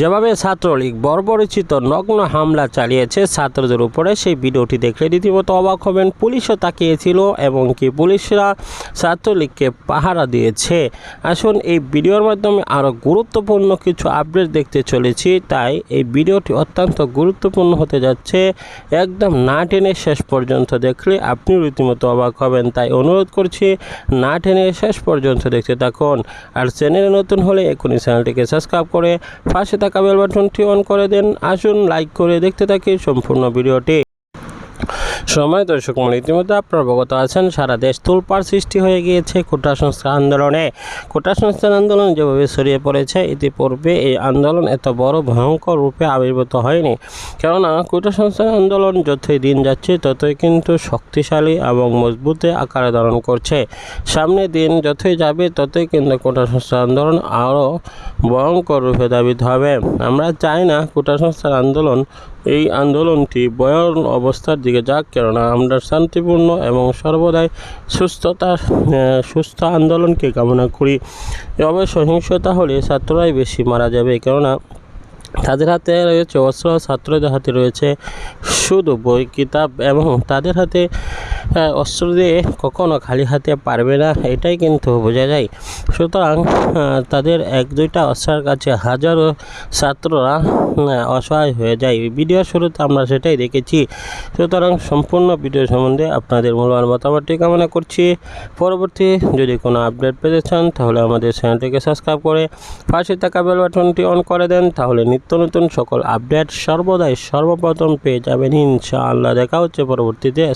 যেভাবে ছাত্রলীগ বর্বরচিত নগ্ন হামলা চালিয়েছে ছাত্রদের উপরে। সেই ভিডিওটি দেখলে রীতিমতো অবাক হবেন। পুলিশও তাকিয়েছিল এবং কি পুলিশরা ছাত্রলীগকে পাহারা দিয়েছে। আসুন এই ভিডিওর মাধ্যমে আরও গুরুত্বপূর্ণ কিছু আপডেট দেখতে চলেছি। তাই এই ভিডিওটি অত্যন্ত গুরুত্বপূর্ণ হতে যাচ্ছে। একদম না টেনে শেষ পর্যন্ত দেখলে আপনি রীতিমতো অবাক হবেন। তাই অনুরোধ করছি, না টেনে শেষ পর্যন্ত দেখতে থাকুন। আর চ্যানেলে নতুন হলে এখনই চ্যানেলটিকে সাবস্ক্রাইব করে পাশে থাকা বেল অন করে দেন। আসুন লাইক করে দেখতে থাকি সম্পূর্ণ ভিডিওটি। সময় দর্শক মনে ইতিমধ্যে আপনার অবগত আছেন। সারা দেশ তুলপার সৃষ্টি হয়ে গিয়েছে কোটা সংস্কার আন্দোলনে। কোটা সংস্কার আন্দোলন যেভাবে ছড়িয়ে পড়েছে, ইতিপূর্বে এই আন্দোলন এত বড় ভয়ঙ্কর রূপে আবির্ভূত হয়নি। কেননা, কোটা সংস্কার আন্দোলন যতই দিন যাচ্ছে, ততই কিন্তু শক্তিশালী এবং মজবুতে আকারে ধারণ করছে। সামনে দিন যতই যাবে, ততই কিন্তু কোটা সংস্কার আন্দোলন আরও ভয়ঙ্কর রূপে দাবিত হবে। আমরা চাই না কোটা সংস্কার আন্দোলন এই আন্দোলনটি বয়ন অবস্থার দিকে যাক, কেননা আমরা শান্তিপূর্ণ এবং সর্বদাই সুস্থতা সুস্থ আন্দোলনকে কামনা করি। অবশ্য সহিংসতা হলে ছাত্ররাই বেশি মারা যাবে, কেননা তাদের হাতে রয়েছে অস্ত্র ছাত্রদের হাতে রয়েছে শুধু বই, কিতাব এবং তাদের হাতে অস্ত্র দিয়ে কখনো খালি হাতে পারবে না, এটাই কিন্তু বোঝা যায়। সুতরাং তাদের এক দুইটা অস্ত্রের কাছে হাজারো ছাত্ররা অসহায় হয়ে যায়। ভিডিও শুরুতে আমরা সেটাই দেখেছি। সুতরাং সম্পূর্ণ ভিডিও সম্বন্ধে আপনাদের মূল্যবান মতামতটি কামনা করছি। পরবর্তী যদি কোনো আপডেট পেতে চান, তাহলে আমাদের চ্যানেলটিকে সাবস্ক্রাইব করে পাশে থাকা বেল বাটনটি অন করে দেন, তাহলে নিত্য নতুন সকল আপডেট সর্বদাই সর্বপ্রথম পেয়ে যাবেন। ইনশাআল্লাহ দেখা হচ্ছে পরবর্তীতে।